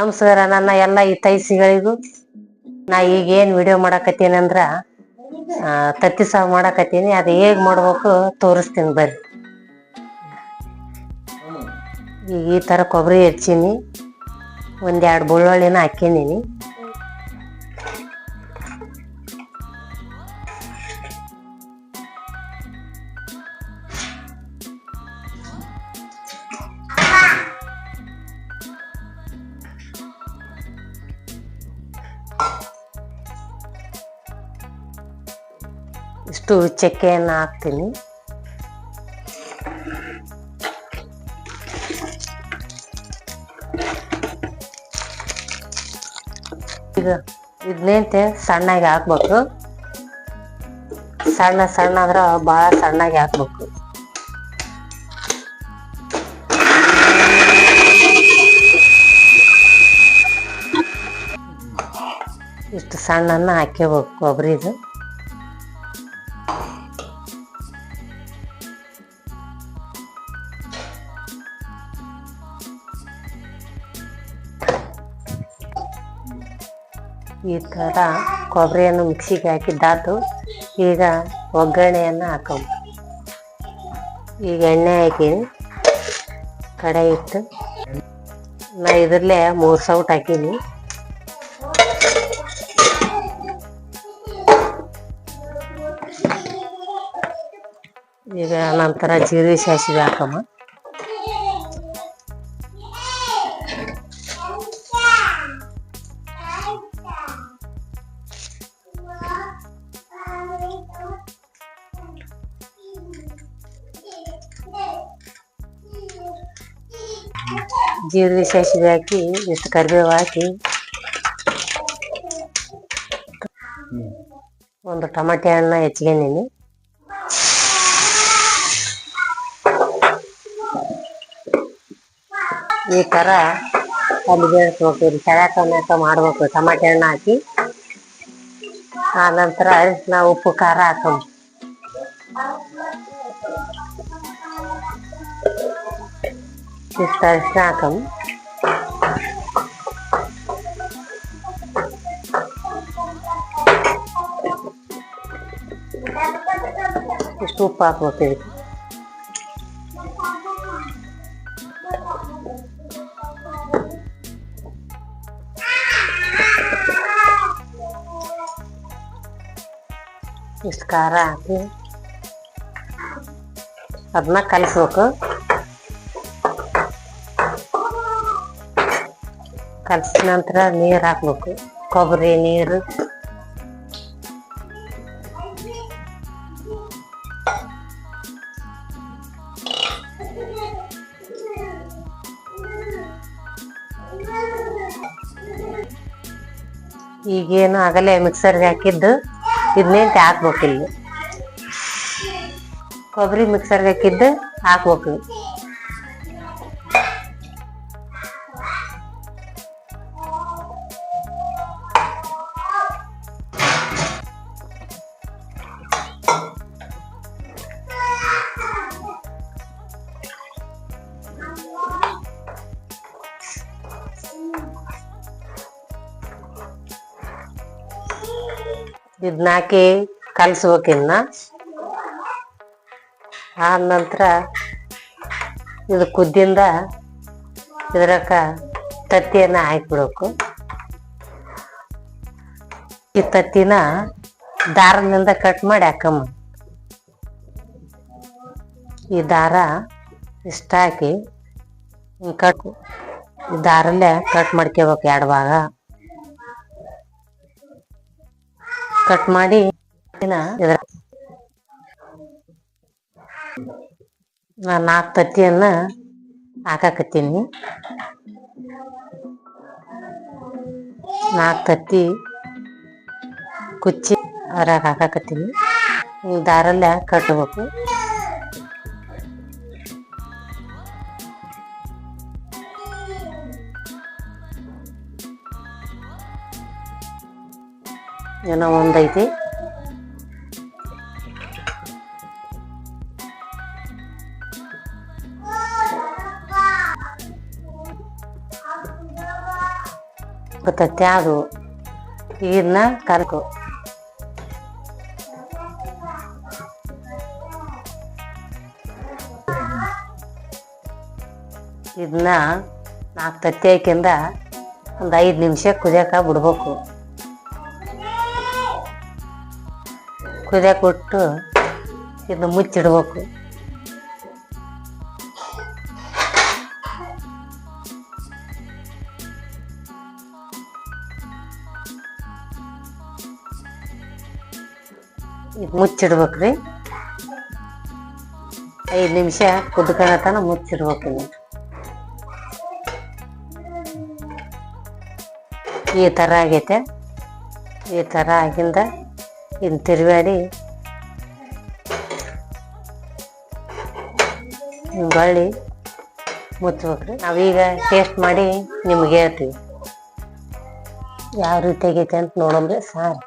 ನಮಸ್ಕಾರ ನನ್ನ ಎಲ್ಲ ಹಿತೈಸಿಗಳಿಗೂ ನಾ ಈಗ ಏನ್ ವಿಡಿಯೋ ಮಾಡಕತ್ತೀನಿ ಅಂದ್ರ ತತ್ತಿ ಸಾವ್ ಮಾಡಕತ್ತೀನಿ. ಅದು ಹೇಗ್ ಮಾಡ್ಬೇಕು ತೋರಿಸ್ತೀನಿ ಬರ್ರಿ. ಈಗ ಈ ತರ ಕೊಬ್ಬರಿ ಹೆಚ್ಚೀನಿ. ಒಂದೆರಡು ಬೆಳ್ಳುಳ್ಳಿನ ಹಾಕಿನಿ ಇಷ್ಟು ಚಕ್ಕೆಯನ್ನು ಹಾಕ್ತೀನಿ. ಈಗ ಇದನ್ನೇಂತೆ ಸಣ್ಣಗೆ ಹಾಕ್ಬೇಕು. ಸಣ್ಣ ಸಣ್ಣ ಅಂದ್ರೆ ಭಾಳ ಸಣ್ಣಗೆ ಹಾಕ್ಬೇಕು. ಇಷ್ಟು ಸಣ್ಣನ್ನ ಹಾಕ್ಯಬೇಕು ಕೊಬ್ಬರಿದು ಈ ಥರ ಕೊಬ್ಬರಿಯನ್ನು ಮಿಕ್ಸಿಗೆ ಹಾಕಿದ್ದಾತು ಈಗ ಒಗ್ಗರಣೆಯನ್ನು ಹಾಕೋದು ಈಗ ಎಣ್ಣೆ ಹಾಕಿ ಕಡೆ ಇಟ್ಟು, ನಾ ಇದರಲ್ಲೇ ಮೂರು ಸೌಟ್ ಹಾಕೀನಿ. ಈಗ ನಂತರ ಜೀರಿಗೆ ಸಾಸಿವೆ ಹಾಕಮ್ಮ. ಜೀರಿಗೆ ಸಾಸಿವೆ ಹಾಕಿ ಇಷ್ಟು ಕರಿಬೇವು ಹಾಕಿ. ಒಂದು ಟಮಾಟೆ ಹಣ್ಣ ಹೆಚ್ಚಿಗೆನಿ ಈ ತರ ಅಲ್ಲಿ ಬೇಯಿಸ್ಬೇಕು ಇದು ಕೆಳ ಟೊಮೆಟೊ ಮಾಡ್ಬೇಕು. ಟಮಾಟೆ ಹಣ್ಣು ಹಾಕಿ, ಆ ನಂತರ ನಾವು ಉಪ್ಪು, ಖಾರ ಹಾಕಮ್ ಇಷ್ಟ ಅರಿಶಿನ ಹಾಕಮ್ ಇಷ್ಟು ಉಪ್ಪು ಹಾಕ್ಬೇಕು ಇದಕ್ಕೆ. ಇಷ್ಟು ಖಾರ ಹಾಕಿ ಅದನ್ನ ಕಲಸ್ಬೇಕು. ಕಲಸಿದ ನಂತರ ನೀರು ಹಾಕ್ಬೇಕು. ಕೊಬ್ಬರಿ ನೀರು. ಈಗೇನು ಆಗಲೇ ಮಿಕ್ಸರ್ಗೆ ಹಾಕಿದ್ದು. ಇದನ್ನೇಂತ ಹಾಕ್ಬೇಕು ಇಲ್ಲಿ ಕೊಬ್ಬರಿ ಮಿಕ್ಸರ್ಗೆ ಹಾಕಿದ್ದು ಹಾಕ್ಬೇಕು ಇದನ್ನ ಹಾಕಿ ಕಲ್ಸ್ಬೇಕಿನ್ನ. ಆದ ನಂತರ ಇದು ಕುದ್ದಿಂದ ಇದ್ರಕ್ಕ ತತ್ತಿಯನ್ನ ಹಾಕ್ಬಿಡ್ಬೇಕು. ಈ ತತ್ತಿನ ದಾರದಿಂದ ಕಟ್ ಮಾಡಿ ಹಾಕಮ್ಮ. ಈ ದಾರ ಇಷ್ಟ ಹಾಕಿ ಕಟ್ ದಾರಲ್ಲೇ ಕಟ್ ಮಾಡ್ಕೋಬೇಕು ಎರಡು ಭಾಗ. ಕಟ್ ಮಾಡಿ ನಾ ನಾಲ್ಕು ತತ್ತಿಯನ್ನ ಹಾಕಾಕತ್ತೀನಿ. ನಾಲ್ಕು ತತ್ತಿ ಕುಚ್ಚಿ ಅದ್ರಾಗ ಹಾಕಾಕತ್ತೀನಿ. ದಾರಲ್ಲ ದಾರಲ್ಲೇ ಕಟ್ಬೇಕು. ಏನೋ ಒಂದೈತಿ ಗೊತ್ತೈತೆ ಅದು ಇದನ್ನ ಕರ್ಕೊ ಇದನ್ನ ನಾಲ್ಕು ತತ್ತಿ ಹಾಕಿಂದ ಒಂದು ಐದು ನಿಮಿಷ ಕುದಿಯಕ ಬಿಡ್ಬೇಕು ಕುದಿಯಕ್ಕೆ ಬಿಟ್ಟು ಇದು ಮುಚ್ಚಿಡ್ಬೇಕು. ಇದು ಮುಚ್ಚಿಡ್ಬೇಕ್ರಿ. ಐದು ನಿಮಿಷ ಕುದ್ಕೊಳತನ ಮುಚ್ಚಿಡ್ಬೇಕು ನೀವು ಈ ಥರ ಆಗೈತೆ. ಈ ಥರ ಆಗಿಂದ ಇನ್ನು ತಿರುಗಾಡಿ. ಬಳ್ಳಿ ಮುಚ್ಬೇಕ್ರಿ. ನಾವೀಗ ಟೇಸ್ಟ್ ಮಾಡಿ ನಿಮ್ಗೆ ಹೇಳ್ತೀವಿ. ಯಾವ ರೀತಿ ಆಗೈತೆ ಅಂತ ನೋಡಮ್ರಿ ಸಾರು.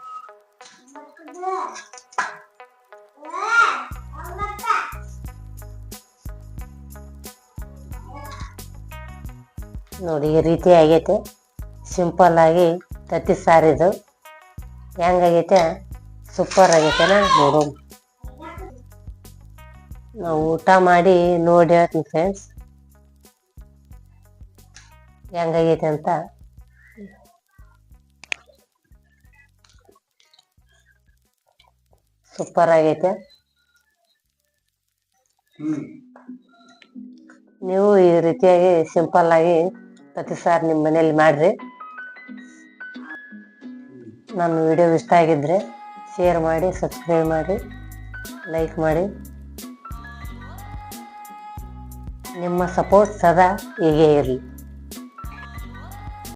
ನೋಡಿ ಈ ರೀತಿ ಆಗೈತೆ. ಸಿಂಪಲ್ ಆಗಿ ತತ್ತಿ ಸಾರಿದು ಹೆಂಗಾಗೈತೆ ಸೂಪರ್ ಆಗೈತೆನ? ನೋಡು. ನಾವು ಊಟ ಮಾಡಿ ನೋಡಿ ಹೇಳ್ತೀನಿ ಫ್ರೆಂಡ್ಸ್ ಹೆಂಗಾಗೈತೆ ಅಂತ? ಸೂಪರ್ ಆಗೈತೆ. ನೀವು ಈ ರೀತಿಯಾಗಿ ಸಿಂಪಲ್ ಆಗಿ ಪ್ರತಿ ಸಾರಿ ನಿಮ್ಮ ಮನೇಲಿ ಮಾಡ್ರಿ. ನನ್ನ ವಿಡಿಯೋ ಇಷ್ಟ ಆಗಿದ್ರೆ ಶೇರ್ ಮಾಡಿ ಸಬ್ಸ್ಕ್ರೈಬ್ ಮಾಡಿ ಲೈಕ್ ಮಾಡಿ. ನಿಮ್ಮ ಸಪೋರ್ಟ್ ಸದಾ ಹೀಗೆ ಇರಲಿ.